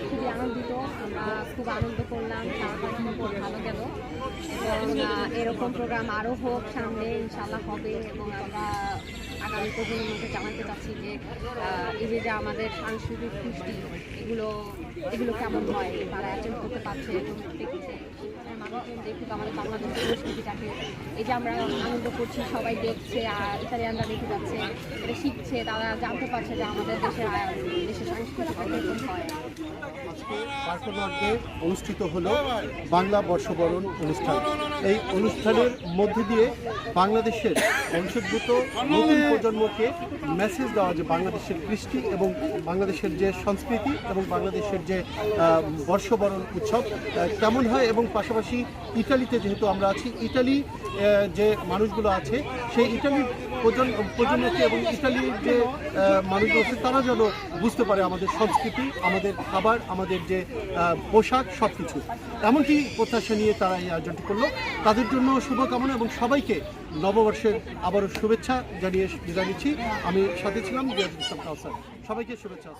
খুবই আনন্দিত আমরা খুব আনন্দ করলাম সারাটা খুব ভালো গেল। এবং এরকম প্রোগ্রাম আরও হোক সামনে ইনশাল্লাহ হবে এবং আমরা আগামী প্রজন্মকে জানাতে চাচ্ছি যে আহ, এই যে যে আমাদের সাংস্কৃতিক কৃষ্টি এগুলো এগুলো কেমন হয়? তারা অ্যাটেন্ড করতে পারছে এবং দেখছে। মানুষজন দেখুক আমাদের বাংলাদেশের সংস্কৃতিটাকে। এই যে আমরা আনন্দ করছি সবাই দেখছে আর ইতালিয়ানরা দেখে যাচ্ছে এটা শিখছে তারা জানতে পারছে যে আমাদের দেশের দেশের এরকম হয়। পার্টনারদের অনুষ্ঠিত হলো বাংলা বর্ষবরণ অনুষ্ঠান। এই অনুষ্ঠানের মধ্যে দিয়ে বাংলাদেশের বংশোদ্ভূত নতুন প্রজন্মকে মেসেজ দেওয়া যে বাংলাদেশের কৃষ্টি এবং বাংলাদেশের যে সংস্কৃতি এবং বাংলাদেশের যে বর্ষবরণ উৎসব কেমন হয় এবং পাশাপাশি ইটালিতে যেহেতু আমরা আছি ইটালি যে মানুষগুলো আছে, সেই ইটালির প্রজন- প্রজন্মকে এবং ইটালির যে মানুষগুলো আছে, তারা যেন বুঝতে পারে আমাদের সংস্কৃতি, আমাদের খাবার, আমাদের যে পোশাক সব কিছু এমনকি প্রত্যাশা নিয়ে তারা এই আয়োজনটি করল। তাদের জন্য শুভকামনা এবং সবাইকে নববর্ষের আবারও শুভেচ্ছা জানিয়ে বিদায় নিচ্ছি আমি সাথে ছিলাম সবাইকে শুভেচ্ছা